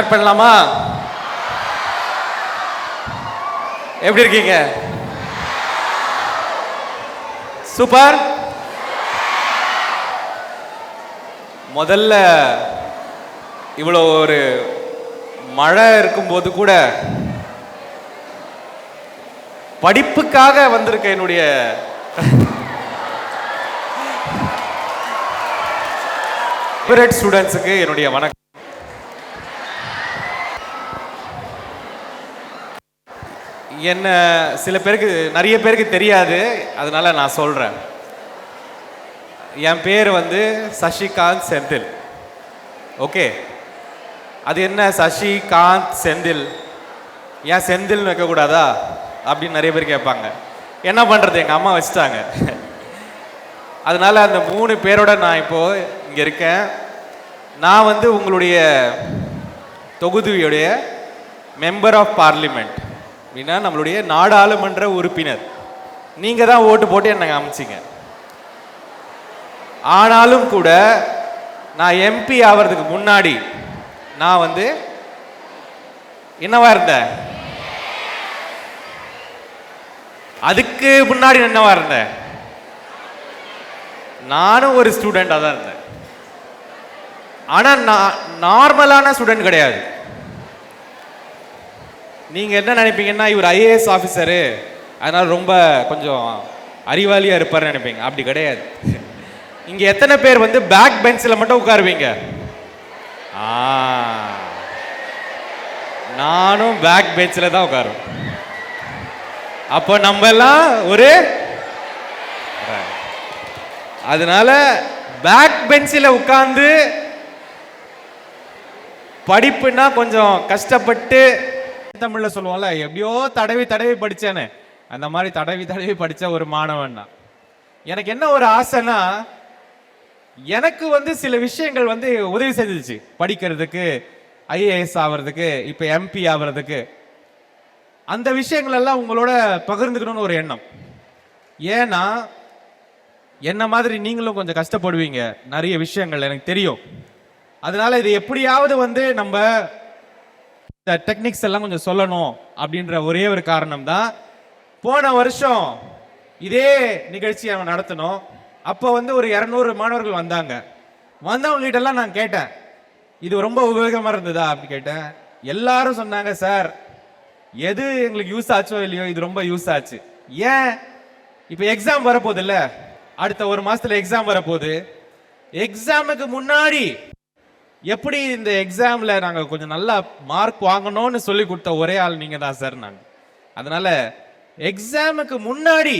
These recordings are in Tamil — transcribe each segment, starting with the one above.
ஸ்டார்ட் பண்ணலாமா? எப்படி இருக்கீங்க? சூப்பர் முதல்ல இவ்வளோ ஒரு மழை இருக்கும்போது கூட படிப்புக்காக வந்திருக்க என்னுடைய ஸ்டூடெண்ட்ஸுக்கு என்னுடைய வணக்கம். என்ன சில பேருக்கு நிறைய பேருக்கு தெரியாது. அதனால நான் சொல்கிறேன் என் பேர் வந்து சசிகாந்த் செந்தில். ஓகே? அது என்ன சசிகாந்த் செந்தில்? ஏன் செந்தில்னு வைக்கக்கூடாதா? அப்படின்னு நிறைய பேர் கேட்பாங்க. என்ன பண்ணுறது எங்கள் அம்மா வச்சுட்டாங்க. அதனால் அந்த மூணு பேரோட நான் இப்போது இங்கே இருக்கேன். நான் வந்து உங்களுடைய தொகுதியுடைய மெம்பர் ஆஃப் பார்லிமெண்ட் அப்படின்னா நம்மளுடைய நாடாளுமன்ற உறுப்பினர். நீங்கள் தான் ஓட்டு போட்டு என்னை அமைச்சிங்க ஆனாலும் கூட நான் எம்பி ஆகிறதுக்கு முன்னாடி நான் வந்து என்னவா இருந்தேன்? அதுக்கு முன்னாடி என்னவா இருந்தேன்? நானும் ஒரு ஸ்டூடெண்டாக தான் இருந்தேன். ஆனால் நான் நார்மலான ஸ்டூடெண்ட் கிடையாது. நீங்கள் என்ன நினைப்பீங்கன்னா இவர் ஐஏஎஸ் ஆஃபீஸரு அதனால் ரொம்ப கொஞ்சம் அறிவாளியாக இருப்பார்னு நினைப்பீங்க. அப்படி கிடையாது. இங்கே எத்தனை பேர் வந்து பேக் பெஞ்சில் மட்டும் உட்காருவீங்க? ஆ. நானும் பேக் பெஞ்சில் தான் உட்காரும் அப்போ நம்ம எல்லாம் ஒரு அதனால பேக் பெஞ்சில் உட்கார்ந்து படிப்புனா கொஞ்சம் கஷ்டப்பட்டு தமிழ்ல சொல்லுவோம்ல எப்படியோ தடவி தடவி படிச்சேன்னு அந்த மாதிரி தடவி தடவி படிச்ச ஒரு மாணவன் தான் எனக்கு என்ன ஒரு ஆசைனா எனக்கு வந்து சில விஷயங்கள் வந்து உதவி செஞ்சிச்சு. படிக்கிறதுக்கு ஐஏஎஸ் ஆகிறதுக்கு இப்போ எம்பி ஆகிறதுக்கு அந்த விஷயங்கள் எல்லாம் உங்களோட பகிர்ந்துக்கணும்னு ஒரு எண்ணம். ஏன்னா என்ன மாதிரி நீங்களும் கொஞ்சம் கஷ்டப்படுவீங்க. நிறைய விஷயங்கள் எனக்கு தெரியும். அதனால இது எப்படியாவது வந்து நம்ம இந்த டெக்னிக்ஸ் எல்லாம் கொஞ்சம் சொல்லணும் அப்படின்ற ஒரே ஒரு காரணம் தான் போன வருஷம் இதே நிகழ்ச்சியை அவன் நடத்தணும் அப்போ வந்து ஒரு இரநூறு மாணவர்கள் வந்தாங்க. வந்தவங்ககிட்டலாம் நான் கேட்டேன். இது ரொம்ப உபயோகமா இருந்ததா அப்படின்னு கேட்டேன். எல்லாரும் சொன்னாங்க சார் எது எங்களுக்கு யூஸ் ஆச்சோ இல்லையோ இது ரொம்ப யூஸ் ஆச்சு. ஏன்? இப்போ எக்ஸாம் வரப்போகுது இல்லை அடுத்த ஒரு மாசத்துல எக்ஸாம் வரப்போகுது. எக்ஸாமுக்கு முன்னாடி எப்படி இந்த எக்ஸாமில் நாங்கள் கொஞ்சம் நல்லா மார்க் வாங்கணும்னு சொல்லி கொடுத்த ஒரே ஆள் நீங்கள் தான் சார் நாங்கள் அதனால் எக்ஸாமுக்கு முன்னாடி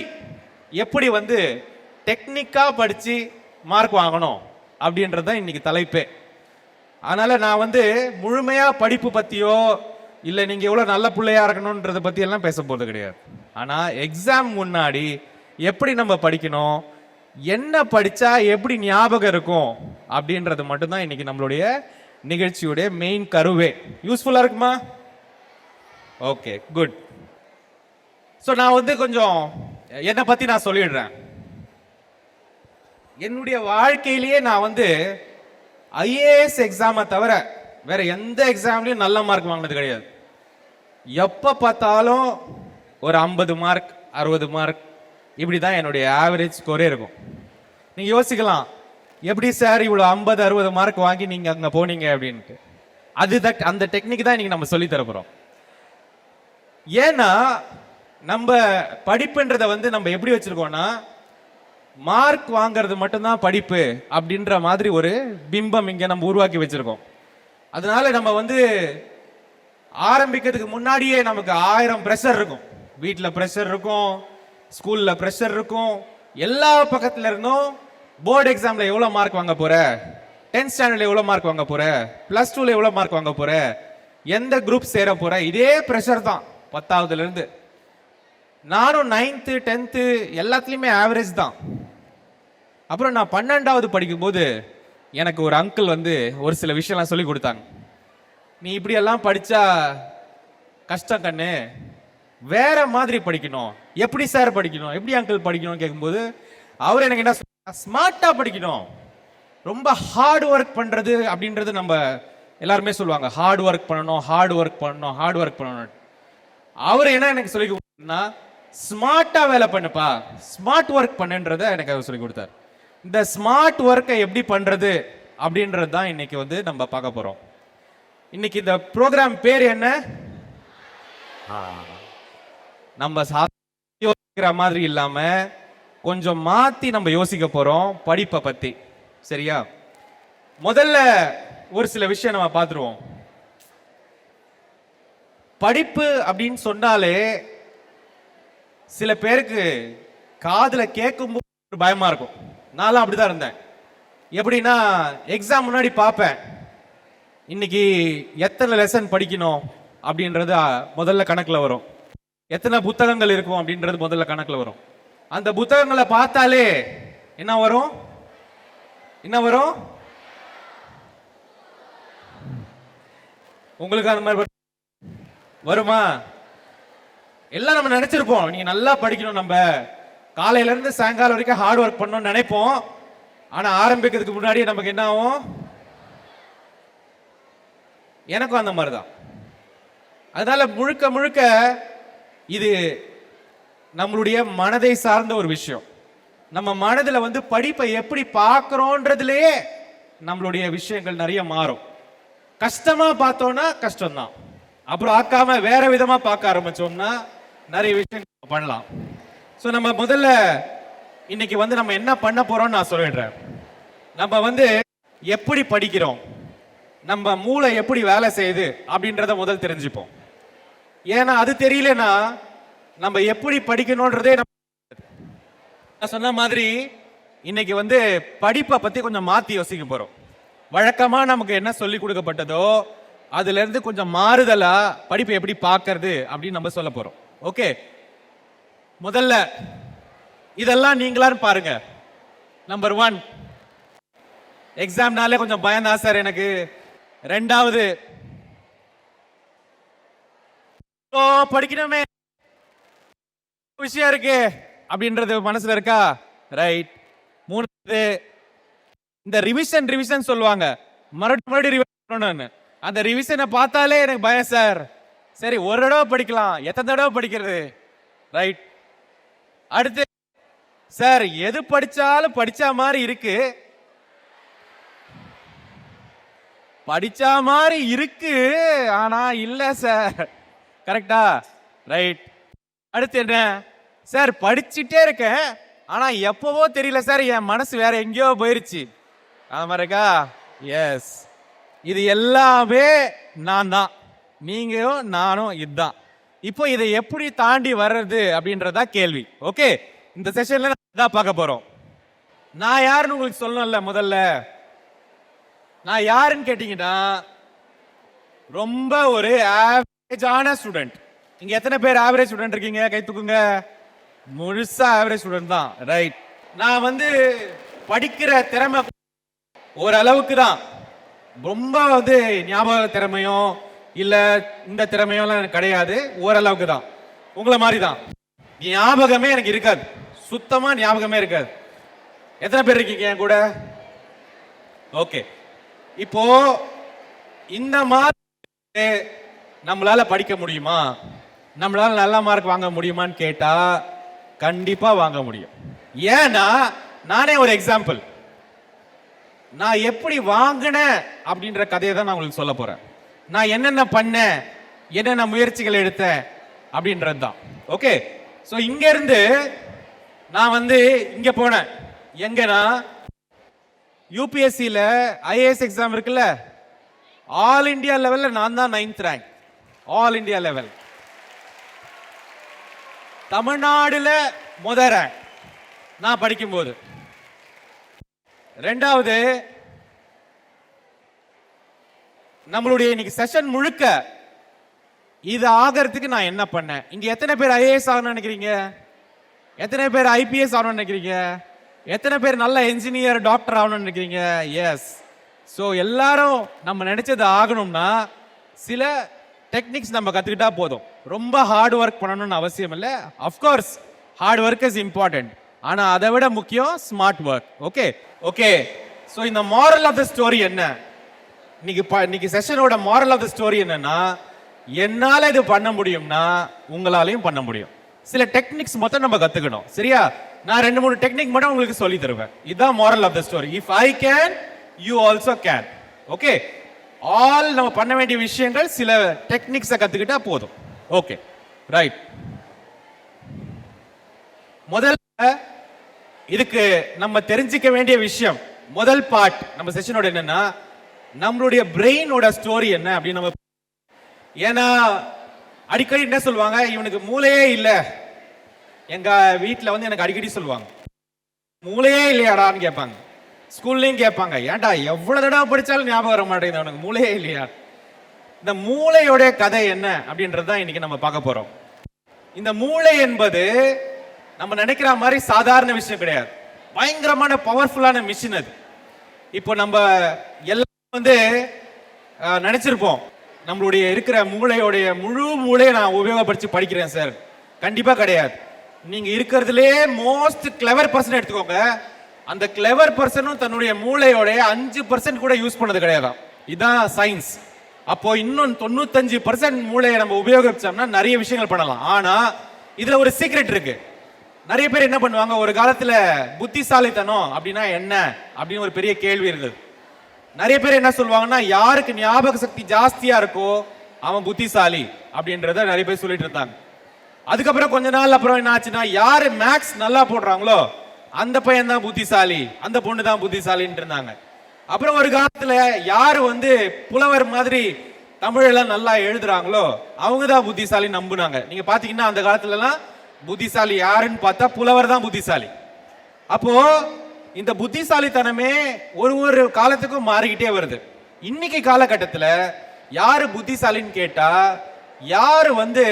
எப்படி வந்து டெக்னிக்காக படித்து மார்க் வாங்கணும் அப்படின்றது தான் இன்றைக்கி தலைப்பே. அதனால் நான் வந்து முழுமையாக படிப்பு பற்றியோ இல்லை நீங்கள் எவ்வளோ நல்ல பிள்ளையாக இருக்கணுன்றதை பற்றியெல்லாம் பேச போகிறது கிடையாது. ஆனால் எக்ஸாம் முன்னாடி எப்படி நம்ம படிக்கணும் என்ன படித்தா எப்படி ஞாபகம் இருக்கும் அப்படின்றது மட்டும்தான் இன்னைக்கு நம்மளுடைய நிகழ்ச்சியுடைய மெயின் கருவே. யூஸ்ஃபுல்லாக இருக்குமா? ஓகே குட் ஸோ நான் வந்து கொஞ்சம் என்னை பற்றி நான் சொல்லிடுறேன். என்னுடைய வாழ்க்கையிலேயே நான் வந்து ஐஏஎஸ் எக்ஸாமை தவிர வேற எந்த எக்ஸாம்லையும் நல்ல மார்க் வாங்கினது கிடையாது. எப்போ பார்த்தாலும் ஒரு ஐம்பது மார்க் அறுபது மார்க் இப்படி தான் என்னுடைய ஆவரேஜ் ஸ்கோரே இருக்கும். நீங்கள் யோசிக்கலாம் எப்படி சார் இவ்வளோ ஐம்பது அறுபது மார்க் வாங்கி நீங்கள் அங்கே போனீங்க அப்படின்ட்டு. அது அந்த டெக்னிக் தான் இன்னைக்கு நம்ம சொல்லி தரப்போகிறோம் ஏன்னா நம்ம படிப்புன்றத வந்து நம்ம எப்படி வச்சுருக்கோம்னா மார்க் வாங்குறது மட்டும்தான் படிப்பு அப்படின்ற மாதிரி ஒரு பிம்பம் இங்கே நம்ம உருவாக்கி வச்சுருக்கோம். அதனால நம்ம வந்து ஆரம்பிக்கிறதுக்கு முன்னாடியே நமக்கு ஆயிரம் ப்ரெஷர் இருக்கும். வீட்டில் ப்ரெஷர் இருக்கும். ஸ்கூலில் ப்ரெஷர் இருக்கும். எல்லா பக்கத்துல இருந்தும் போர்டு எக்ஸாமில் எவ்வளோ மார்க் வாங்க போற? டென்த் ஸ்டாண்டர்ட்ல எவ்வளோ மார்க் வாங்க போற? பிளஸ் டூவில் எவ்வளோ மார்க் வாங்க போற? எந்த குரூப் சேர போற? இதே ப்ரெஷர் தான். பத்தாவதுல இருந்து. நானும் நைன்த்து டென்த்து எல்லாத்துலேயுமே ஆவரேஜ் தான். அப்புறம் நான் பன்னெண்டாவது படிக்கும்போது எனக்கு ஒரு அங்கிள் வந்து ஒரு சில விஷயம்லாம் சொல்லி கொடுத்தாங்க. நீ இப்படியெல்லாம் படித்தா கஷ்டம் கண்ணு. வேற மாதிரி படிக்கணும். எப்படி சார் படிக்கணும்? எப்படி அங்கிள் படிக்கணும்னு கேட்கும்போது அவர் எனக்கு என்ன ஸ்மார்ட்டா படிக்கணும். ரொம்ப ஹார்ட் ஒர்க் பண்றது அப்படின்றது நம்ம எல்லாருமே சொல்லுவாங்க. ஹார்ட் ஒர்க் பண்ணணும் ஹார்ட் ஒர்க் பண்ணணும் ஹார்ட் ஒர்க் பண்ணணும் அவர் என்ன எனக்கு சொல்லி கொடுத்தா ஸ்மார்ட்டா வேலை பண்ணுப்பா. ஸ்மார்ட் ஒர்க் பண்ணுன்றத எனக்கு அவர் சொல்லி கொடுத்தார். இந்த ஸ்மார்ட் ஒர்க்கை எப்படி பண்றது அப்படின்றது தான் இன்னைக்கு வந்து நம்ம பார்க்க போறோம். இன்னைக்கு இந்த ப்ரோக்ராம் பேர் என்ன? நம்ம சா- இருக்கிற மாதிரி இல்லாம கொஞ்சம் மாத்தி நம்ம யோசிக்க போறோம் படிப்பை பத்தி. சரியா? முதல்ல ஒரு சில விஷயம் நம்ம பார்த்துருவோம். படிப்பு அப்படின்னு சொன்னாலே சில பேருக்கு காதுல கேட்கும்போது ஒரு பயமா இருக்கும். நான்லாம் அப்படிதான் இருந்தேன். எப்படின்னா எக்ஸாம் முன்னாடி பார்ப்பேன். இன்னைக்கு எத்தனை லெசன் படிக்கணும் அப்படின்றது முதல்ல கணக்குல வரும். எத்தனை புத்தகங்கள் இருக்கும் அப்படின்றது முதல்ல கணக்கில் வரும். அந்த புத்தகங்களை பார்த்தாலே என்ன வரும்? என்ன வரும்? உங்களுக்கு அந்த மாதிரி வருமா? எல்லாம் நம்ம நினைச்சிருப்போம். நீங்க நல்லா படிக்கணும் நம்ம. காலையில இருந்து சாயங்காலம் வரைக்கும் ஹார்ட் ஒர்க் பண்ணணும்னு நினைப்போம். ஆனா ஆரம்பிக்கிறதுக்கு முன்னாடி நமக்கு என்ன ஆகும்? எனக்கும் அந்த மாதிரி தான் அதனால முழுக்க முழுக்க இது நம்மளுடைய மனதை சார்ந்த ஒரு விஷயம். நம்ம மனதில் வந்து படிப்பை எப்படி பார்க்குறோன்றதுலேயே நம்மளுடைய விஷயங்கள் நிறைய மாறும். கஷ்டமாக பார்த்தோன்னா கஷ்டம்தான். அப்புறம் ஆக்காம வேற விதமாக பார்க்க ஆரம்பித்தோம்னா நிறைய விஷயங்கள் பண்ணலாம். ஸோ நம்ம முதல்ல இன்னைக்கு வந்து நம்ம என்ன பண்ண போகிறோம்னு நான் சொல்லிடுறேன். நம்ம வந்து எப்படி படிக்கிறோம்? நம்ம மூளை எப்படி வேலை செய்யுது? அப்படின்றத முதல் தெரிஞ்சுப்போம். ஏன்னா அது தெரியலனா நம்ம எப்படி படிக்கணுன்றதே நான் சொன்ன மாதிரி இன்னைக்கு வந்து படிப்பை பத்தி கொஞ்சம் மாத்தி யோசிக்க போறோம். வழக்கமா நமக்கு என்ன சொல்லி கொடுக்கப்பட்டதோ அதுல இருந்து கொஞ்சம் மாறுதலா படிப்பை எப்படி பார்க்கறது அப்படின்னு நம்ம சொல்ல போறோம். ஓகே? முதல்ல இதெல்லாம் நீங்களான்னு பாருங்க. நம்பர் ஒன் எக்ஸாம்னாலே கொஞ்சம் பயந்தா சார் எனக்கு. ரெண்டாவது ஓ படிக்கணுமே. விஷயம் இருக்கு. அப்படின்றது மனசுல இருக்கா? ரைட் மூணு இந்த ரிவிஷன் ரிவிஷன் சொல்லுவாங்க. மறுபடியும் மறுபடியும் ரிவிஷன் பண்ணணும்னு. அந்த ரிவிஷனை பார்த்தாலே எனக்கு பயம் சார் சரி ஒரு தடவை படிக்கலாம். எத்தனை தடவை படிக்கிறது? ரைட் அடுத்து சார் எது படிச்சாலும் படிச்சா மாதிரி இருக்கு. படிச்சா மாதிரி இருக்கு ஆனா இல்ல சார் கரெக்டா ரைட் அடுத்து என்ன? சார் படிச்சுட்டே இருக்கேன். ஆனால் எப்பவோ தெரியல சார் என் மனசு வேற எங்கேயோ போயிருச்சு. அது மாதிரி இருக்கா? எஸ் இது எல்லாமே நான் தான். நீங்களும் நானும் இதுதான். இப்போ இதை எப்படி தாண்டி வர்றது அப்படின்றதா கேள்வி. ஓகே இந்த செஷன்ல தான் பார்க்க போறோம். நான் யாருன்னு உங்களுக்கு சொல்லணும்ல முதல்ல? நான் யாருன்னு கேட்டீங்கன்னா ரொம்ப ஒரு ஜானா ஸ்டூடெண்ட் இங்க எத்தனை பேர் ஆவரேஜ் ஸ்டூடெண்ட் இருக்கீங்க? கை தூக்குங்க. முழுசா ஆவரேஜ் ஸ்டூடெண்ட் தான். ரைட் நான் வந்து படிக்கிற திறமை ஓரளவுக்கு தான். ரொம்ப வந்து ஞாபக திறமையோ இல்ல இந்த திறமையோலாம் எனக்கு கிடையாது. ஓரளவுக்கு தான். உங்களை மாதிரி தான். ஞாபகமே எனக்கு இருக்காது. சுத்தமா ஞாபகமே இருக்காது. எத்தனை பேர் இருக்கீங்க என் கூட? ஓகே இப்போ இந்த மாதிரி நம்மளால் படிக்க முடியுமா? நம்மளால் நல்ல மார்க் வாங்க முடியுமான்னு கேட்டால் கண்டிப்பாக வாங்க முடியும். ஏன்னா நானே ஒரு எக்ஸாம்பிள் நான் எப்படி வாங்கினேன் அப்படின்ற கதையை தான் நான் உங்களுக்கு சொல்ல போகிறேன் நான் என்னென்ன பண்ணேன் என்னென்ன முயற்சிகள் எடுத்தேன் அப்படின்றது தான். ஓகே ஸோ இங்கேருந்து நான் வந்து இங்கே போனேன். எங்கன்னா யூபிஎஸ்சியில் ஐஏஎஸ் எக்ஸாம் இருக்குல்ல? ஆல் இந்தியா லெவலில் நான் தான் ninth rank all India level தமிழ்நாடுல முதற நான் படிக்கும்போது. ரெண்டாவது நம்மளுடைய இன்னைக்கு செஷன் முழுக்க இது ஆகிறதுக்கு நான் என்ன பண்ணேன்? இங்க எத்தனை பேர் ஐஏஎஸ் ஆகணும்னு நினைக்கிறீங்க? எத்தனை பேர் ஐபிஎஸ் ஆகணும்னு நினைக்கிறீங்க? எத்தனை பேர் நல்ல என்ஜினியர் டாக்டர் ஆகணும்னு நினைக்கிறீங்க? எஸ் ஸோ எல்லாரும் நம்ம நினைச்சது ஆகணும்னா சில டெக்னிக்ஸ் நம்ம கற்றுக்கிட்டா போதும். ரொம்ப ஹார்ட் ஒர்க் பண்ணணும்னு அவசியம் இல்லை. Of course hard work is important ஆனால் அதை விட முக்கியம் smart work okay okay so இந்த மாரல் ஆஃப் த ஸ்டோரி என்ன? இன்னைக்கு ப- இன்னைக்கு செஷனோட மாரல் ஆஃப் த ஸ்டோரி என்னன்னா என்னால் இது பண்ண முடியும்னா உங்களாலையும் பண்ண முடியும். சில டெக்னிக்ஸ் மொத்தம் நம்ம கற்றுக்கணும் சரியா? நான் ரெண்டு மூணு டெக்னிக் மட்டும் உங்களுக்கு சொல்லி தருவேன். இதுதான் moral of the story if I can you also can okay all நம்ம பண்ண வேண்டிய விஷயங்கள் சில டெக்னிக்ஸை கற்றுக்கிட்டா போதும். ஓகே ரைட் முதல்ல இதுக்கு நம்ம தெரிஞ்சுக்க வேண்டிய விஷயம் முதல் பார்ட் நம்ம செஷனோட என்னன்னா நம்மளுடைய பிரெயினோட ஸ்டோரி என்ன அப்படின்னு நம்ம ஏன்னா அடிக்கடி என்ன சொல்லுவாங்க? இவனுக்கு மூளையே இல்லை. எங்க வீட்டில் வந்து எனக்கு அடிக்கடி சொல்லுவாங்க. மூளையே இல்லையாடான்னு கேட்பாங்க. ஸ்கூல்லையும் கேட்பாங்க ஏன்டா எவ்வளவு தடவை படிச்சாலும் ஞாபகம் வர மாட்டேங்குது அவனுக்கு மூளையே இல்லையா? இந்த மூளையுடைய கதை என்ன அப்படின்றது தான் இன்னைக்கு நம்ம பார்க்க போறோம். இந்த மூளை என்பது நம்ம நினைக்கிற மாதிரி சாதாரண விஷயம் கிடையாது. பயங்கரமான பவர்ஃபுல்லான மிஷின் அது. இப்போ நம்ம எல்லாம் வந்து நினச்சிருப்போம் நினைச்சிருப்போம் நம்மளுடைய இருக்கிற மூளையோடைய முழு மூளையை நான் உபயோகப்படுத்தி படிக்கிறேன் சார். கண்டிப்பா கிடையாது. நீங்க இருக்கிறதுலே மோஸ்ட் கிளவர் பர்சன் எடுத்துக்கோங்க. அந்த கிளவர் பர்சனும் தன்னுடைய மூளையோட அஞ்சு பர்சன்ட் கூட யூஸ் பண்ணது கிடையாது இதுதான் சயின்ஸ் அப்போ இன்னும் தொண்ணூத்தஞ்சு பர்சன்ட் மூளையை நம்ம உபயோகிச்சோம்னா நிறைய விஷயங்கள் பண்ணலாம். ஆனா இதுல ஒரு சீக்ரெட் இருக்கு. நிறைய பேர் என்ன பண்ணுவாங்க? ஒரு காலத்துல புத்திசாலித்தனம் அப்படின்னா என்ன? அப்படின்னு ஒரு பெரிய கேள்வி இருந்தது. நிறைய பேர் என்ன சொல்லுவாங்கன்னா யாருக்கு ஞாபக சக்தி ஜாஸ்தியா இருக்கோ அவன் புத்திசாலி அப்படின்றத நிறைய பேர் சொல்லிட்டு இருந்தாங்க. அதுக்கப்புறம் கொஞ்ச நாள் அப்புறம் என்ன ஆச்சுன்னா யாரு மேக்ஸ் நல்லா போடுறாங்களோ அந்த பையன் தான் புத்திசாலி அந்த பொண்ணு தான் புத்திசாலின்னு இருந்தாங்க அப்புறம் ஒரு காலத்துல யாரு வந்து புலவர் மாதிரி தமிழெல்லாம் நல்லா எழுதுறாங்களோ அவங்க தான் புத்திசாலி நம்புனாங்க. நீங்க பாத்தீங்கன்னா அந்த காலத்துல எல்லாம் புத்திசாலி யாருன்னு பார்த்தா புலவர் தான் புத்திசாலி. அப்போ இந்த புத்திசாலித்தனமே ஒரு ஒரு காலத்துக்கும் மாறிக்கிட்டே வருது. இன்னைக்கு காலகட்டத்தில் யார் புத்திசாலின்னு கேட்டால் யார் வந்து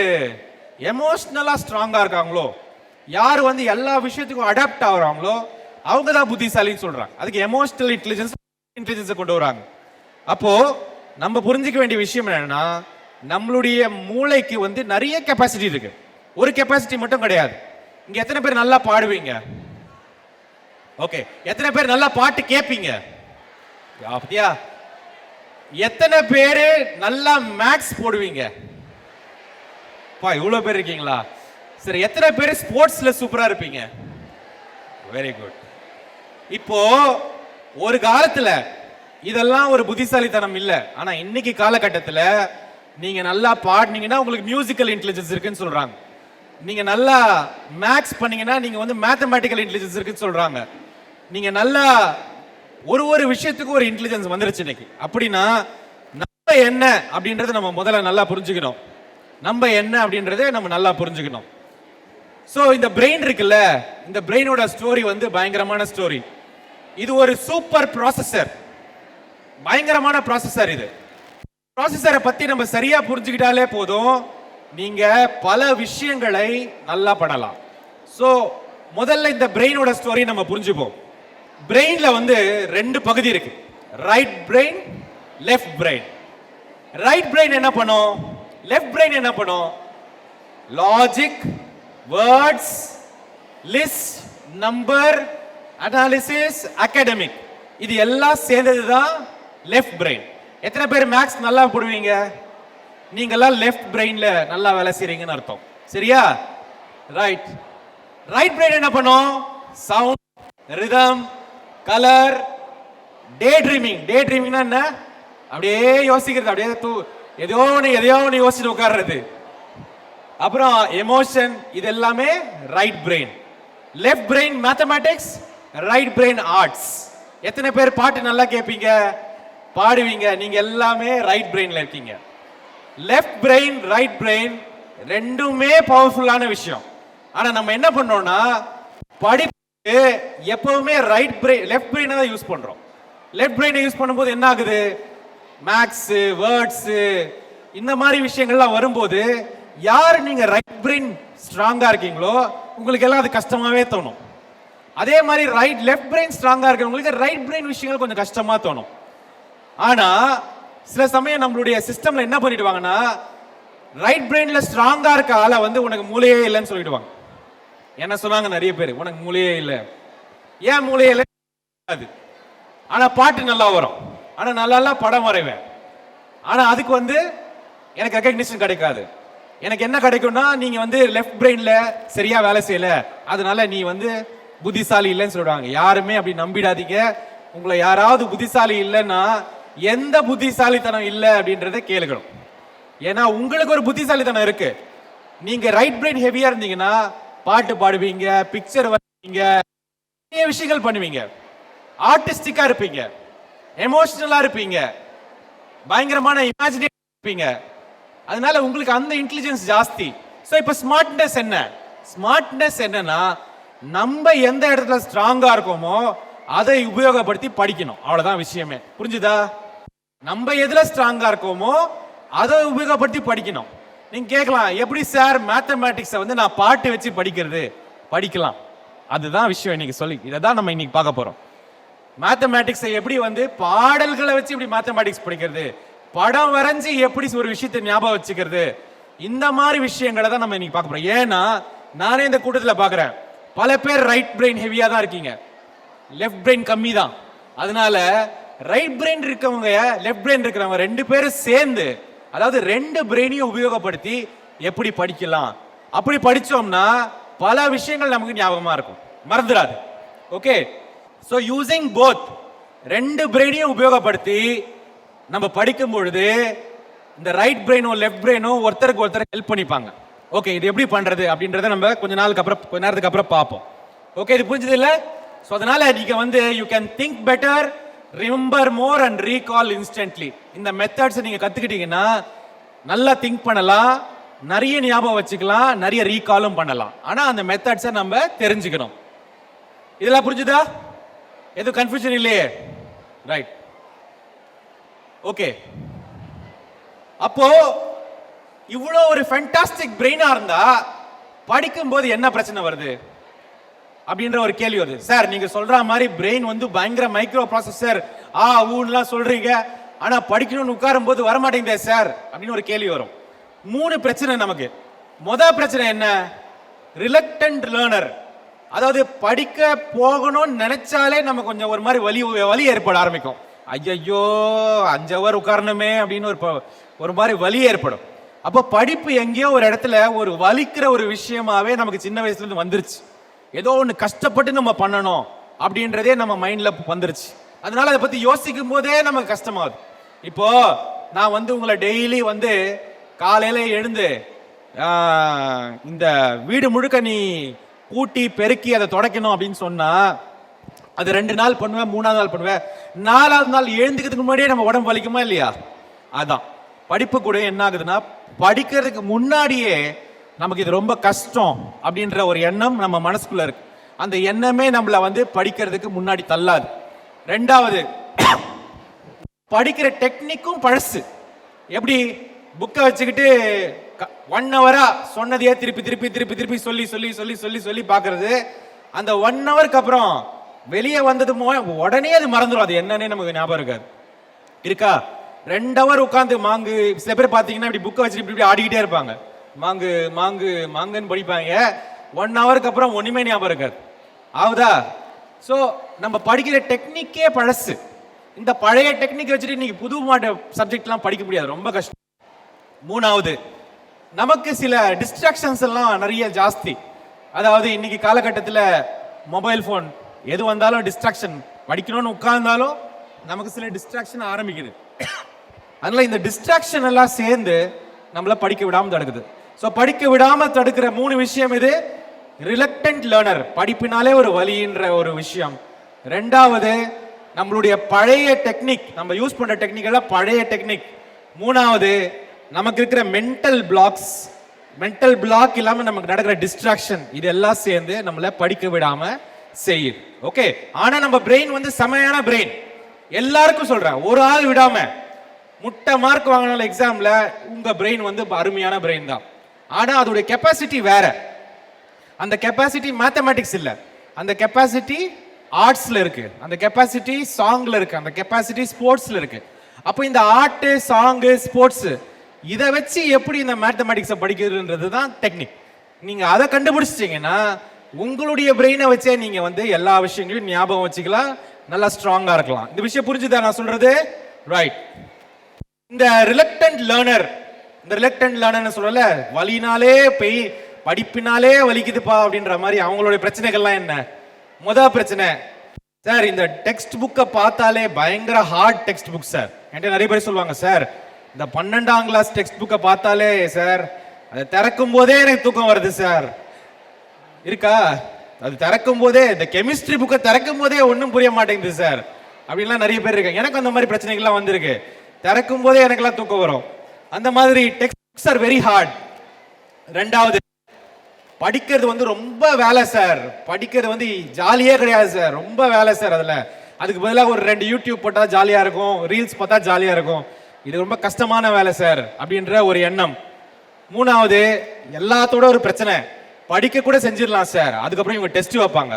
எமோஷ்னலாக ஸ்ட்ராங்காக இருக்காங்களோ யார் வந்து எல்லா விஷயத்துக்கும் அடாப்ட் ஆகுறாங்களோ அவங்க தான் புத்திசாலின்னு சொல்றாங்க. அதுக்கு எமோஷனல் இன்டெலிஜென்ஸ் இன்டெலிஜென்ஸை கொண்டு வராங்க. அப்போ நம்ம புரிஞ்சுக்க வேண்டிய விஷயம் என்னன்னா நம்மளுடைய மூளைக்கு வந்து நிறைய கெப்பாசிட்டி இருக்கு. ஒரு கெப்பாசிட்டி மட்டும் கிடையாது. இங்க எத்தனை பேர் நல்லா பாடுவீங்க? ஓகே எத்தனை பேர் நல்லா பாட்டு கேட்பீங்க அப்படியா? எத்தனை பேரு நல்லா மேக்ஸ் போடுவீங்க? பா இவ்வளவு பேர் இருக்கீங்களா? சரி எத்தனை பேர் ஸ்போர்ட்ஸ்ல சூப்பரா இருப்பீங்க? வெரி குட் இப்போ ஒரு காலத்துல இதெல்லாம் ஒரு புத்திசாலித்தனம் இல்ல. ஆனா இன்னைக்கு காலகட்டத்துல நீங்க நல்லா பாடினீங்கன்னா உங்களுக்கு மியூசிக்கல் இன்டெலிஜென்ஸ் இருக்குன்னு சொல்றாங்க. நீங்க நல்லா மேக்ஸ் பண்ணீங்கன்னா நீங்க வந்து மேத்தமேட்டிக்கல் இன்டெலிஜென்ஸ் இருக்குன்னு சொல்றாங்க. நீங்க நல்லா ஒரு ஒரு விஷயத்துக்கும் ஒரு இன்டெலிஜென்ஸ் வந்துருச்சு இன்னைக்கு. அப்படின்னா நம்ம என்ன அப்படின்றத நம்ம முதல்ல நல்லா புரிஞ்சுக்கணும். நம்ம என்ன அப்படின்றத நம்ம நல்லா புரிஞ்சுக்கணும். ஸோ இந்த பிரெயின் இருக்குல்ல இந்த பிரெயினோட ஸ்டோரி வந்து பயங்கரமான ஸ்டோரி இது ஒரு சூப்பர் ப்ராசஸர் பயங்கரமான ப்ராசஸர் இது. ப்ராசஸரை பற்றி நம்ம சரியாக புரிஞ்சுக்கிட்டாலே போதும். நீங்கள் பல விஷயங்களை நல்லா பண்ணலாம். ஸோ முதல்ல இந்த பிரெயினோட ஸ்டோரி நம்ம புரிஞ்சுப்போம். பிரெயினில் வந்து ரெண்டு பகுதி இருக்கு. Right brain left brain right brain என்ன பண்ணும்? லெஃப்ட் பிரெயின் என்ன பண்ணும்? Logic words list number analysis academic இது எல்லாம் சேர்ந்தது தான் லெஃப்ட் பிரெயின் எத்தனை பேர் மேக்ஸ் நல்லா போடுவீங்க? நீங்கெல்லாம் லெஃப்ட் பிரெயினில் நல்லா வேலை செய்கிறீங்கன்னு அர்த்தம். சரியா? ரைட் ரைட் பிரெயின் என்ன பண்ணும்? Sound rhythm colour day dreaming டே ட்ரீமிங்னா என்ன? அப்படியே யோசிக்கிறது அப்படியே தூ எதையோ ஒன்று எதையோ ஒன்று யோசிச்சுட்டு உட்கார்றது. அப்புறம் எமோஷன் இது எல்லாமே right brain left brain mathematics right brain arts எத்தனை பேர் பாட்டு நல்லா கேட்பீங்க? பாடுவீங்க. நீங்க எல்லாமே ரைட் பிரெயின்ல இருக்கீங்க. லெஃப்ட் பிரெயின் ரைட் பிரெயின் ரெண்டுமே பவர்ஃபுல்லான விஷயம். ஆனா நம்ம என்ன பண்ணோம்னா படிப்பு எப்பவுமே ரைட் பிரெயின் லெஃப்ட் பிரெயினை தான் யூஸ் பண்றோம். லெஃப்ட் பிரெயினை யூஸ் பண்ணும்போது என்ன ஆகுது? மேக்ஸ் வேர்ட்ஸ் இந்த மாதிரி விஷயங்கள்லாம் வரும்போது யார் நீங்க ரைட் பிரெயின் ஸ்ட்ராங்கா இருக்கீங்களோ உங்களுக்கு எல்லாம் அது கஷ்டமாவே தோணும். அதே மாதிரி ரைட் லெஃப்ட் பிரெயின் ஸ்ட்ராங்கா இருக்கிறவங்களுக்கு ரைட் பிரெயின் விஷயங்கள் கொஞ்சம் கஷ்டமா தோணும். ஆனா சில சமயம் நம்மளுடைய சிஸ்டம்ல என்ன பண்ணிடுவாங்கன்னா ரைட் பிரெயின்ல ஸ்ட்ராங்கா இருக்க ஆளை வந்து உனக்கு மூளையே இல்லைன்னு சொல்லிடுவாங்க. என்ன சொன்னாங்க நிறைய பேர்? உனக்கு மூளையே இல்லை. ஏன் மூளையே இல்லை? அது. ஆனா பாட்டு நல்லா வரும். ஆனா நல்லா நல்லா படம் வரைவேன். ஆனா அதுக்கு வந்து எனக்கு ரெக்கக்னிஷன் கிடைக்காது. எனக்கு என்ன கிடைக்கும்னா நீங்க வந்து லெஃப்ட் பிரெயின்ல சரியா வேலை செய்யல. அதனால நீ வந்து புத்திசாலி இல்லைன்னு சொல்றாங்க யாருமே அப்படி நம்பிடாதீங்க. உங்களை யாராவது புத்திசாலி இல்லைன்னா எந்த புத்திசாலித்தனம் இல்லை அப்படின்றத கேளுக்கணும். ஏன்னா உங்களுக்கு ஒரு புத்திசாலித்தனம் இருக்கு. நீங்க ரைட் பிரெயின் ஹெவியா இருந்தீங்கன்னா பாட்டு பாடுவீங்க பிக்சர் வரைவீங்க நிறைய விஷயங்கள் பண்ணுவீங்க. ஆர்டிஸ்டிக்கா இருப்பீங்க. எமோஷனலா இருப்பீங்க. பயங்கரமான இமேஜினேஷன் இருப்பீங்க. அதனால உங்களுக்கு அந்த இன்டெலிஜென்ஸ் ஜாஸ்தி. ஸோ இப்போ ஸ்மார்ட்னஸ் என்ன? ஸ்மார்ட்னஸ் என்னன்னா நம்ம எந்த இடத்துல ஸ்ட்ராங்கா இருக்கோமோ அதை உபயோகப்படுத்தி படிக்கணும். அவ்வளவுதான் விஷயமே. புரிஞ்சுதா? நம்ம எதுல ஸ்ட்ராங்கா இருக்கோமோ அதை உபயோகப்படுத்தி படிக்கணும். நீங்க கேட்கலாம் எப்படி சார் மேத்தமேட்டிக்ஸை வந்து நான் பாட்டு வச்சு படிக்கிறது? படிக்கலாம். அதுதான் விஷயம் இன்னைக்கு சொல்லி இதை தான் நம்ம இன்னைக்கு பார்க்க போறோம். மேத்தமேட்டிக்ஸை எப்படி வந்து பாடல்களை வச்சு எப்படி மேத்தமேட்டிக்ஸ் படிக்கிறது? படம் வரைஞ்சி எப்படி ஒரு விஷயத்தை ஞாபகம் வச்சுக்கிறது? இந்த மாதிரி விஷயங்களை தான் நம்ம இன்னைக்கு பார்க்க போறோம். ஏன்னா நானே இந்த கூட்டத்தில் பார்க்குறேன். பல பேர் ரைட் பிரெயின் ஹெவியாக தான் இருக்கீங்க. லெஃப்ட் பிரெயின் கம்மி தான். அதனால ரைட் பிரெயின் இருக்கவங்க லெஃப்ட் பிரெயின் இருக்கிறவங்க ரெண்டு பேரும் சேர்ந்து அதாவது ரெண்டு பிரெயினையும் உபயோகப்படுத்தி எப்படி படிக்கலாம்? அப்படி படித்தோம்னா பல விஷயங்கள் நமக்கு ஞாபகமாக இருக்கும். மறந்துடாது. ஓகே ஸோ யூசிங் போத் ரெண்டு பிரெயினையும் உபயோகப்படுத்தி நம்ம படிக்கும் பொழுது இந்த ரைட் பிரெயினும் லெஃப்ட் பிரெயினும் ஒருத்தருக்கு ஒருத்தர் ஹெல்ப் பண்ணிப்பாங்க. ஓகே இது எப்படி பண்றது அப்படின்றத நம்ம கொஞ்ச நாளுக்கு அப்புறம் கொஞ்ச நேரத்துக்கு அப்புறம் பார்ப்போம். ஓகே இது புரிஞ்சது இல்ல? ஸோ அதனால நீங்க வந்து you can think better remember more and recall instantly இந்த மெத்தட்ஸ் நீங்க கத்துக்கிட்டீங்கன்னா நல்லா திங்க் பண்ணலாம் நிறைய ஞாபகம் வச்சுக்கலாம் நிறைய ரீகாலும் பண்ணலாம். ஆனா அந்த மெத்தட்ஸை நம்ம தெரிஞ்சுக்கணும். இதெல்லாம் புரிஞ்சுதா? எதுவும் கன்ஃபியூஷன் இல்லையே? Right okay. அப்போ இவ்வளோ ஒரு ஃபென்டாஸ்டிக் பிரெயினா இருந்தா படிக்கும்போது என்ன பிரச்சனை வருது? அப்படின்ற ஒரு கேள்வி வருது. சார் நீங்க சொல்ற மாதிரி பிரெயின் வந்து பயங்கர மைக்ரோ ப்ராசஸர் ஆ ஊன்லாம் சொல்றீங்க. ஆனா படிக்கணும்னு உட்காரும் போது வரமாட்டேங்குதே சார் அப்படின்னு ஒரு கேள்வி வரும். மூணு பிரச்சனை நமக்கு. முத பிரச்சனை என்ன? ரிலக்டன்ட் லேர்னர் அதாவது படிக்க போகணும்னு நினைச்சாலே நம்ம கொஞ்சம் ஒரு மாதிரி வலி வலி ஏற்பட ஆரம்பிக்கும். ஐயையோ அஞ்சு ஹவர் உட்காரணுமே அப்படின்னு ஒரு ப- ஒரு மாதிரி வலி ஏற்படும். அப்போ படிப்பு எங்கேயோ ஒரு இடத்துல ஒரு வலிக்கிற ஒரு விஷயமாவே நமக்கு சின்ன வயசுல இருந்து வந்துருச்சு. ஏதோ ஒன்று கஷ்டப்பட்டு நம்ம பண்ணணும் அப்படின்றதே நம்ம மைண்ட்ல வந்துருச்சு. அதனால அதை பத்தி யோசிக்கும் போதே நமக்கு கஷ்டமாகுது. இப்போ நான் வந்து உங்களை டெய்லி வந்து காலையில எழுந்து இந்த வீடு முழுக்க நீ கூட்டி பெருக்கி அதை தொடக்கணும் அப்படின்னு சொன்னா அது ரெண்டு நாள் பண்ணுவேன் மூணாவது நாள் பண்ணுவேன். நாலாவது நாள் எழுந்துக்கிறதுக்கு முன்னாடியே நம்ம உடம்பு வலிக்குமா இல்லையா? அதான். படிப்பு கூட என்ன ஆகுதுன்னா படிக்கிறதுக்கு முன்னாடியே நமக்கு இது ரொம்ப கஷ்டம் அப்படின்ற ஒரு எண்ணம் நம்ம மனசுக்குள்ள இருக்கு. அந்த எண்ணமே நம்மளை வந்து படிக்கிறதுக்கு முன்னாடி தள்ளாது. ரெண்டாவது படிக்கிற டெக்னிக்கும் பழசு. எப்படி? புக்கை வச்சுக்கிட்டு ஒன் ஹவரா சொன்னதையே திருப்பி திருப்பி திருப்பி திருப்பி சொல்லி சொல்லி சொல்லி சொல்லி சொல்லி பார்க்கறது. அந்த ஒன் ஹவருக்கு அப்புறம் வெளியே வந்தது உடனே அது மறந்துடும் அது என்னன்னே நமக்கு ஞாபகம் இருக்காது. இருக்கா? ரெண்டு ஹவர் உட்காந்து மாங்கு சில பேர் பார்த்தீங்கன்னா இப்படி புக்கை வச்சுட்டு இப்படி இப்படி ஆடிக்கிட்டே இருப்பாங்க. மாங்கு மாங்கு மாங்குன்னு படிப்பாங்க. ஒன் ஹவருக்கு அப்புறம் ஒன்றுமே ஞாபகம் இருக்காது. ஆகுதா? ஸோ நம்ம படிக்கிற டெக்னிக்கே பழசு. இந்த பழைய டெக்னிக் வச்சுட்டு இன்னைக்கு புது மாட்ட சப்ஜெக்ட்லாம் படிக்க முடியாது. ரொம்ப கஷ்டம். மூணாவது நமக்கு சில டிஸ்ட்ராக்ஷன்ஸ் எல்லாம் நிறைய ஜாஸ்தி. அதாவது இன்னைக்கு காலகட்டத்தில் மொபைல் ஃபோன் எது வந்தாலும் டிஸ்ட்ராக்ஷன் படிக்கணும்னு உட்கார்ந்தாலும் நமக்கு சில டிஸ்ட்ராக்ஷன் ஆரம்பிக்குது. அதனால இந்த டிஸ்ட்ராக்ஷன் எல்லாம் சேர்ந்து நம்மளை படிக்க விடாமல் தடுக்குது. ஸோ படிக்க விடாமல் தடுக்கிற மூணு விஷயம் இது ரிலக்டன்ட் லேர்னர் படிப்பினாலே ஒரு வழின்ற ஒரு விஷயம். ரெண்டாவது நம்மளுடைய பழைய டெக்னிக் நம்ம யூஸ் பண்ற டெக்னிக் எல்லாம் பழைய டெக்னிக் மூணாவது நமக்கு இருக்கிற மென்டல் பிளாக்ஸ் மென்டல் பிளாக் இல்லாமல் நமக்கு நடக்கிற டிஸ்ட்ராக்ஷன் இதெல்லாம் சேர்ந்து நம்மளை படிக்க விடாமல் செய்யுது. ஓகே ஆனா நம்ம பிரெயின் வந்து செமையான பிரெயின் எல்லாருக்கும் சொல்றேன் ஒரு ஆள் விடாம முட்டை மார்க் வாங்கினால எக்ஸாம்ல உங்க பிரெயின் வந்து அருமையான பிரெயின் தான். ஆனா அதோட கெப்பாசிட்டி வேற. அந்த கெப்பாசிட்டி மேத்தமேட்டிக்ஸ் இல்ல. அந்த கெப்பாசிட்டி ஆர்ட்ஸ்ல இருக்கு. அந்த கெப்பாசிட்டி சாங்ல இருக்கு. அந்த கெப்பாசிட்டி ஸ்போர்ட்ஸ்ல இருக்கு. அப்போ இந்த ஆர்ட்டு சாங்கு ஸ்போர்ட்ஸ் இதை வச்சு எப்படி இந்த மேத்தமேட்டிக்ஸை படிக்கிறதுன்றது தான் டெக்னிக் நீங்க அதை கண்டுபிடிச்சிட்டீங்கன்னா உங்களுடைய பிரெயினை வச்சே நீங்க வந்து எல்லா விஷயங்களையும் ஞாபகம் வச்சுக்கலாம். நல்லா ஸ்ட்ராங்கா இருக்கலாம். இந்த விஷயம் புரிஞ்சுதா நான் சொல்றது? ரைட் இந்த ரிலக்டன்ட் லேர்னர் இந்த ரிலக்டன்ட் லேர்னர்னு சொல்லல வலினாலே பெய் படிப்பினாலே வலிக்குதுப்பா அப்படின்ற மாதிரி அவங்களுடைய பிரச்சனைகள்லாம் என்ன? முத பிரச்சனை சார் இந்த டெக்ஸ்ட் புக்கை பார்த்தாலே பயங்கர ஹார்ட் டெக்ஸ்ட் புக் சார் என்கிட்ட நிறைய பேர் சொல்லுவாங்க சார் இந்த பன்னெண்டாம் கிளாஸ் டெக்ஸ்ட் புக்கை பார்த்தாலே சார் அதை திறக்கும் போதே எனக்கு தூக்கம் வருது சார் இருக்கா? அது திறக்கும் போதே இந்த கெமிஸ்ட்ரி புக்கை திறக்கும் போதே ஒன்றும் புரிய மாட்டேங்குது சார் அப்படின்லாம் நிறைய பேர் இருக்காங்க. எனக்கு அந்த மாதிரி பிரச்சனைகள்லாம் வந்திருக்கு. திறக்கும் போதே எனக்கெல்லாம் தூக்கம் வரும். அந்த மாதிரி textbooks are very hard ரெண்டாவது படிக்கிறது வந்து ரொம்ப வேலை சார் படிக்கிறது வந்து ஜாலியே கிடையாது சார் ரொம்ப வேலை சார் அதில். அதுக்கு பதிலாக ஒரு ரெண்டு யூடியூப் போட்டால் ஜாலியாக இருக்கும். ரீல்ஸ் பார்த்தா ஜாலியாக இருக்கும். இது ரொம்ப கஷ்டமான வேலை சார் அப்படின்ற ஒரு எண்ணம். மூணாவது எல்லாத்தோட ஒரு பிரச்சனை. படிக்க கூட செஞ்சிடலாம் சார் அதுக்கப்புறம் இவங்க டெஸ்ட் வைப்பாங்க.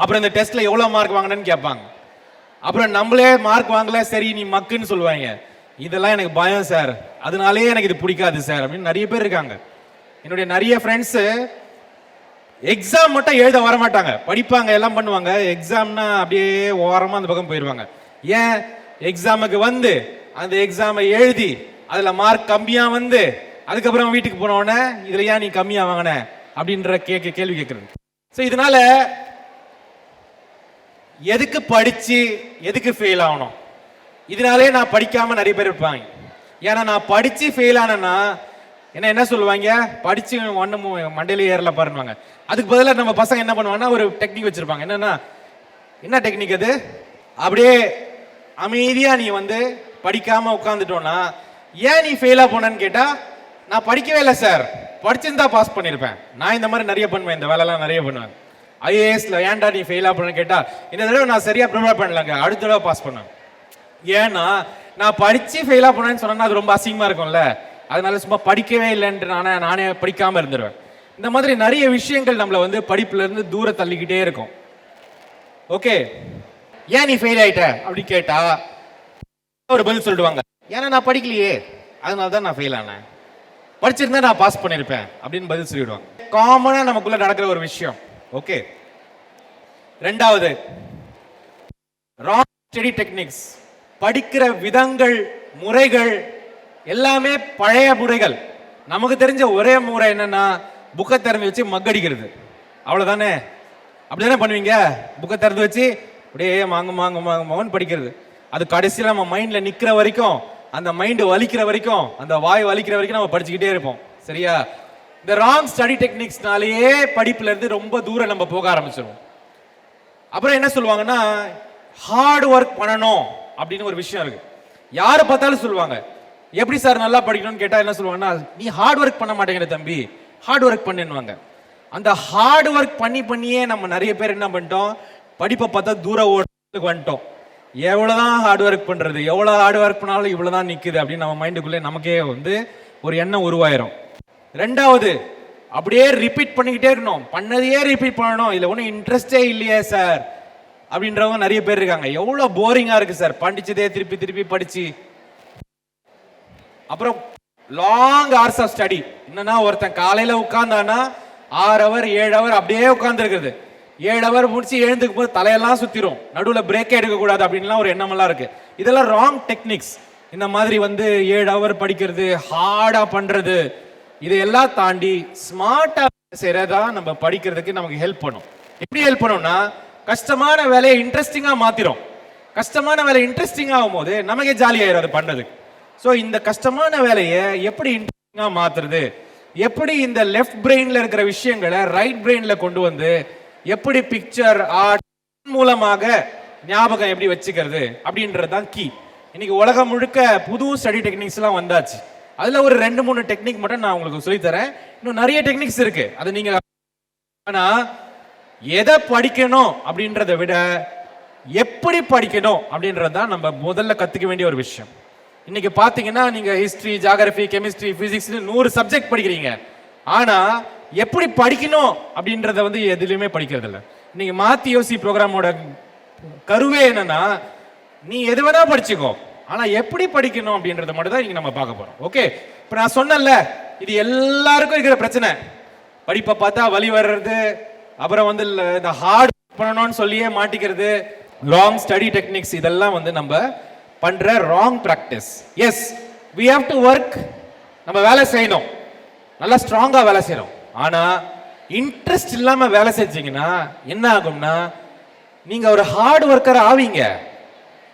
அப்புறம் இந்த டெஸ்ட்ல எவ்வளவு மார்க் வாங்கினேன்னு கேட்பாங்க. அப்புறம் நம்மளே மார்க் வாங்கல சரி நீ மக்குன்னு சொல்லுவாங்க. இதெல்லாம் எனக்கு பயம் சார் அதனாலே எனக்கு இது பிடிக்காது சார் அப்படின்னு நிறைய பேர் இருக்காங்க. என்னுடைய நிறைய ஃப்ரெண்ட்ஸு எக்ஸாம் மட்டும் எழுத வர மாட்டாங்க படிப்பாங்க எல்லாம் பண்ணுவாங்க. எக்ஸாம்னா அப்படியே ஓரமா அந்த பக்கம் போயிடுவாங்க ஏன்? எக்ஸாமுக்கு வந்து அந்த எக்ஸாமை எழுதி அதுல மார்க் கம்மியா வந்து அதுக்கப்புறம் வீட்டுக்கு போனவொடனே இதில் இதுல ஏன் நீ கம்மியா வாங்கின? அப்படின்ற கேட்க கேள்வி கேட்கறது ஸோ இதனால எதுக்கு படிச்சு எதுக்கு ஃபெயில் ஆகணும்? இதனாலே நான் படிக்காம நிறைய பேர் இருப்பாங்க. ஏன்னா நான் படிச்சு ஃபெயில் ஆனேன்னா என்ன என்ன சொல்லுவாங்க? படிச்சு ஒண்ணு மண்டையில ஏறல பாருவாங்க அதுக்கு பதிலாக நம்ம பசங்க என்ன பண்ணுவாங்கன்னா ஒரு டெக்னிக் வச்சிருப்பாங்க. என்னன்னா என்ன டெக்னிக் அது? அப்படியே அமைதியா நீ வந்து படிக்காம உட்காந்துட்டோன்னா ஏன் நீ ஃபெயிலா போனன்னு கேட்டா நான் படிக்கவே இல்லை சார் படிச்சிருந்தா பாஸ் பண்ணியிருப்பேன் நான் இந்த மாதிரி நிறைய பண்ணுவேன். இந்த வேலைலாம் நிறைய பண்ணுவேன். ஐஏஎஸ்ல ஏன்டா நீ ஃபெயிலாக பண்ணு கேட்டால் இந்த தடவை நான் சரியாக ப்ரிப்பேர் பண்ணலங்க. அடுத்த தடவை பாஸ் பண்ணேன் ஏன்னா நான் படித்து ஃபெயிலாக பண்ணேன்னு சொன்னேன்னா அது ரொம்ப அசிங்கமாக இருக்கும்ல. அதனால சும்மா படிக்கவே இல்லைன்ட்டு நானே நானே படிக்காமல் இருந்துருவேன். இந்த மாதிரி நிறைய விஷயங்கள் நம்மளை வந்து படிப்புலேருந்து தூர தள்ளிக்கிட்டே இருக்கும். ஓகே ஏன் நீ ஃபெயில் ஆயிட்ட? அப்படி கேட்டா ஒரு பதில் சொல்லிடுவாங்க ஏன்னா நான் படிக்கலையே. அதனால தான் நான் ஃபெயில் ஆனேன். படிச்சிருந்தா நான் பாஸ் பண்ணியிருப்பேன் அப்படின்னு பதில் சொல்லிடுவாங்க. காமனாக நமக்குள்ள நடக்கிற ஒரு விஷயம். ஓகே ரெண்டாவது ராங் ஸ்டடி டெக்னிக்ஸ் படிக்கிற விதங்கள் முறைகள் எல்லாமே பழைய முறைகள். நமக்கு தெரிஞ்ச ஒரே முறை என்னன்னா புக்கை திறந்து வச்சு மக்கடிக்கிறது அப்படி தானே பண்ணுவீங்க? புக்கை திறந்து வச்சு அப்படியே மாங்க மாங்க மாங்க மாங்கன்னு படிக்கிறது. அது கடைசியில் நம்ம மைண்டில் நிற்கிற வரைக்கும் அந்த மைண்ட் வலிக்கிற வரைக்கும் அந்த வாய் வலிக்கிற வரைக்கும் நம்ம படிச்சுக்கிட்டே இருப்போம். சரியா? இந்த ராங் ஸ்டடி டெக்னிக்ஸ்னாலேயே படிப்புல இருந்து ரொம்ப தூரம் நம்ம போக ஆரம்பிச்சிடும் அப்புறம் என்ன சொல்லுவாங்கன்னா ஹார்ட் ஒர்க் பண்ணணும் அப்படின்னு ஒரு விஷயம் இருக்கு. யாரை பார்த்தாலும் சொல்லுவாங்க எப்படி சார் நல்லா படிக்கணும்னு கேட்டால் என்ன சொல்லுவாங்கன்னா நீ ஹார்ட் ஒர்க் பண்ண மாட்டேங்கிற தம்பி ஹார்ட் ஒர்க் பண்ணுவாங்க அந்த ஹார்ட் ஒர்க் பண்ணி பண்ணியே நம்ம நிறைய பேர் என்ன பண்ணிட்டோம் படிப்பை பார்த்தா தூர ஓட்டத்துக்கு வந்துட்டோம். எவ்வளவுதான் ஹார்ட் ஒர்க் பண்றது எவ்வளவு ஹார்ட் ஒர்க் பண்ணாலும் இவ்வளவுதான் நிக்குது அப்படின்னு நம்ம மைண்டுக்குள்ளே நமக்கே வந்து ஒரு எண்ணம் உருவாயிரும். ரெண்டாவது அப்படியே ரிப்பீட் பண்ணிக்கிட்டே இருக்கணும். பண்ணதையே ரிப்பீட் பண்ணணும். இதுல ஒன்றும் இன்ட்ரெஸ்டே இல்லையே சார் அப்படின்றவங்க நிறைய பேர் இருக்காங்க. எவ்வளவு போரிங்கா இருக்கு சார் படிச்சதே திருப்பி திருப்பி படிச்சு. அப்புறம் லாங் ஹவர்ஸ் ஆஃப் ஸ்டடி என்னன்னா ஒருத்தன் காலையில உட்கார்ந்தானா ஆறு ஹவர் ஏழு ஹவர் அப்படியே உட்கார்ந்து இருக்குது ஏழு அவர் முடிச்சு எழுந்துக்கும் போது தலையெல்லாம் சுத்திரும். நடுவுல பிரேக்கே எடுக்க கூடாது அப்படின்லாம் ஒரு எண்ணமெல்லாம் இருக்கு. இதெல்லாம் ராங் டெக்னிக்ஸ் இந்த மாதிரி வந்து ஏழு அவர் படிக்கிறது ஹார்டா பண்றது இதையெல்லாம் தாண்டி ஸ்மார்ட்டா செய்யறதா நம்ம படிக்கிறதுக்கு நமக்கு ஹெல்ப் பண்ணும். எப்படி ஹெல்ப் பண்ணும்னா கஷ்டமான வேலையை இன்ட்ரெஸ்டிங்கா மாத்திரும். கஷ்டமான வேலை இன்ட்ரெஸ்டிங் ஆகும் போது நமக்கே ஜாலியாயிரும் அது பண்றதுக்கு. ஸோ இந்த கஷ்டமான வேலையை எப்படி இன்ட்ரெஸ்டிங்காக மாத்துறது? எப்படி இந்த லெஃப்ட் பிரெயின்ல இருக்கிற விஷயங்களை ரைட் பிரெயின்ல கொண்டு வந்து எப்படி பிக்சர் ஆர்ட் மூலமாக ஞாபகம் எப்படி வச்சுக்கிறது அப்படின்றது தான் கீ இன்னைக்கு உலகம் முழுக்க புது ஸ்டடி டெக்னிக்ஸ்லாம் வந்தாச்சு. அதில் ஒரு ரெண்டு மூணு டெக்னிக் மட்டும் நான் உங்களுக்கு சொல்லித் தரேன். இன்னும் நிறைய டெக்னிக்ஸ் இருக்கு. அது நீங்க ஆனா எதை படிக்கணும் அப்படின்றத விட எப்படி படிக்கணும் அப்படின்றது தான் நம்ம முதல்ல கத்துக்க வேண்டிய ஒரு விஷயம். இன்னைக்கு பாத்தீங்கன்னா நீங்க ஹிஸ்டரி ஜாகிரபி கெமிஸ்ட்ரி பிசிக்ஸ் நூறு சப்ஜெக்ட் படிக்கிறீங்க. ஆனா எப்படி படிக்கணும் அப்படின்றத வந்து எதுலையுமே படிக்கிறது இல்லை இன்னைக்கு மாத்தி யோசி ப்ரோக்ராமோட கருவே என்னன்னா நீ எது வேணா படிச்சுக்கோ ஆனா எப்படி படிக்கணும் அப்படின்றத மட்டும் தான் இன்னைக்கு நம்ம பார்க்க போறோம். ஓகே இப்ப நான் சொன்னேன்ல இது எல்லாருக்கும் இருக்கிற பிரச்சனை. படிப்பை பார்த்தா வழி வர்றது அப்புறம் வந்து இந்த ஹார்ட் பண்ணணும்னு சொல்லியே மாட்டிக்கிறது லாங் ஸ்டடி டெக்னிக்ஸ் இதெல்லாம் வந்து நம்ம பண்ற wrong practice as we have to work நம்ம வேலை செய்யணும். நல்லா ஸ்ட்ராங்காக வேலை செய்யணும். ஆனால் இன்ட்ரெஸ்ட் இல்லாமல் வேலை செஞ்சீங்கன்னா என்ன ஆகும்னா நீங்கள் ஒரு ஹார்ட் ஒர்க்கர் ஆவீங்க.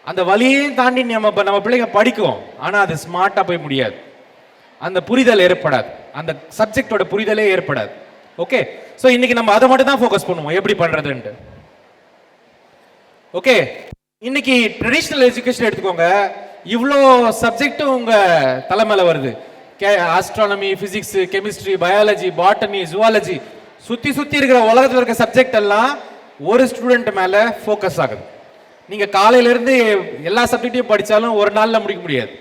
அந்த வழியையும் தாண்டி நம்ம இப்போ நம்ம பிள்ளைங்க படிக்கும். ஆனால் அது ஸ்மார்ட்டாக போய் முடியாது. அந்த புரிதல் ஏற்படாது. அந்த சப்ஜெக்டோட புரிதலே ஏற்படாது. ஓகே ஸோ இன்னைக்கு நம்ம அதை மட்டும் தான் ஃபோக்கஸ் பண்ணுவோம். எப்படி பண்ணுறதுன்ட்டு ஓகே இன்னைக்கு ட்ரெடிஷ்னல் எஜுகேஷன் எடுத்துக்கோங்க. இவ்வளோ சப்ஜெக்டும் உங்கள் தலைமையில் வருது. Astronomy physics chemistry biology botany zoology சுற்றி சுற்றி இருக்கிற உலகத்தில் இருக்கிற சப்ஜெக்ட் எல்லாம் ஒரு ஸ்டூடெண்ட் மேலே ஃபோக்கஸ் ஆகுது. நீங்கள் காலையிலேருந்து எல்லா சப்ஜெக்டையும் படித்தாலும் ஒரு நாளில் முடிக்க முடியாது.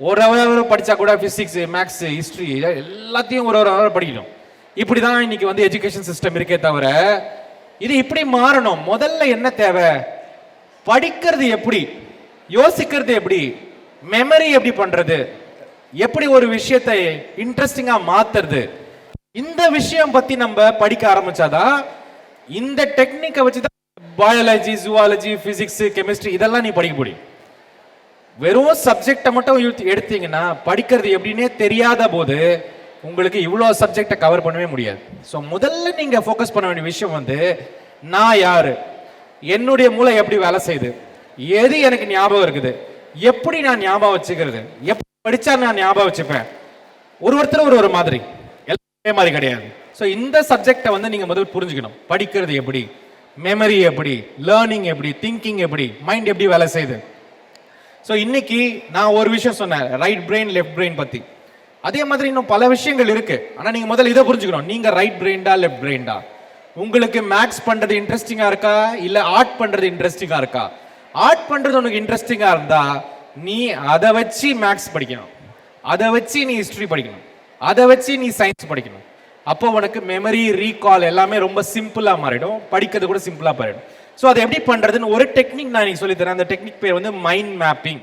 ஒரு ஹவர் படித்தா கூட பிசிக்ஸ் மேக்ஸ் ஹிஸ்ட்ரி எல்லாத்தையும் ஒரு ஒரு ஹவர் படிக்கணும். இப்படி தான் இன்றைக்கி வந்து எஜுகேஷன் சிஸ்டம் இருக்கே தவிர இது இப்படி மாறணும். முதல்ல என்ன தேவை? படிக்கிறது எப்படி? யோசிக்கிறது எப்படி? மெமரி எப்படி பண்ணுறது எப்படி ஒரு விஷயத்தை இன்ட்ரெஸ்டிங்கா மாத்துறது? இந்த விஷயம் பத்தி நம்ம படிக்க ஆரம்பிச்சாதான் இந்த டெக்னிக்கை வச்சு தான் பயாலஜி ஜுவாலஜி பிசிக்ஸ் கெமிஸ்ட்ரி இதெல்லாம் நீ படிக்க முடியும். வெறும் சப்ஜெக்டை மட்டும் எடுத்தீங்கன்னா படிக்கிறது எப்படின்னே தெரியாத போது உங்களுக்கு இவ்வளோ சப்ஜெக்டை கவர் பண்ணவே முடியாது. ஸோ முதல்ல நீங்க ஃபோக்கஸ் பண்ண வேண்டிய விஷயம் வந்து நான் யாரு? என்னுடைய மூளை எப்படி வேலை செய்யுது? எது எனக்கு ஞாபகம் இருக்குது? எப்படி நான் ஞாபகம் வச்சுக்கிறது? எப்படி படிச்சா நான் ஞாபகம் வச்சுப்பேன். ஒரு ஒருத்தர் ஒரு ஒரு மாதிரி. எல்லாமே மாதிரி கிடையாது. ஸோ இந்த சப்ஜெக்டை வந்து நீங்கள் முதல் புரிஞ்சுக்கணும். படிக்கிறது எப்படி? மெமரி எப்படி? லேர்னிங் எப்படி? திங்கிங் எப்படி? மைண்ட் எப்படி வேலை செய்யுது? ஸோ இன்னைக்கு நான் ஒரு விஷயம் சொன்னேன். ரைட் பிரெயின் லெஃப்ட் பிரெயின் பற்றி அதே மாதிரி இன்னும் பல விஷயங்கள் இருக்கு. ஆனால் நீங்கள் முதல்ல இதை புரிஞ்சுக்கணும். நீங்கள் ரைட் பிரெயின்டா லெஃப்ட் பிரெயின்டா உங்களுக்கு மேக்ஸ் பண்ணுறது இன்ட்ரெஸ்டிங்காக இருக்கா? இல்லை ஆர்ட் பண்ணுறது இன்ட்ரெஸ்டிங்காக இருக்கா? ஆர்ட் பண்ணுறது உனக்கு இன்ட்ரெஸ்டிங்காக இருந்தால் நீ அதை வச்சு மேக்ஸ் படிக்கணும். அதை வச்சு நீ ஹிஸ்ட்ரி படிக்கணும். அதை வச்சு நீ சயின்ஸ் படிக்கணும். அப்போ உனக்கு மெமரி ரீகால் எல்லாமே ரொம்ப சிம்பிளா மாறிடும். படிக்கிறது கூட சிம்பிளா மாறிடும். ஸோ அதை எப்படி பண்றதுன்னு ஒரு டெக்னிக் நான் இன்னைக்கு சொல்லித்தரேன். அந்த டெக்னிக் பேர் வந்து மைண்ட் மேப்பிங்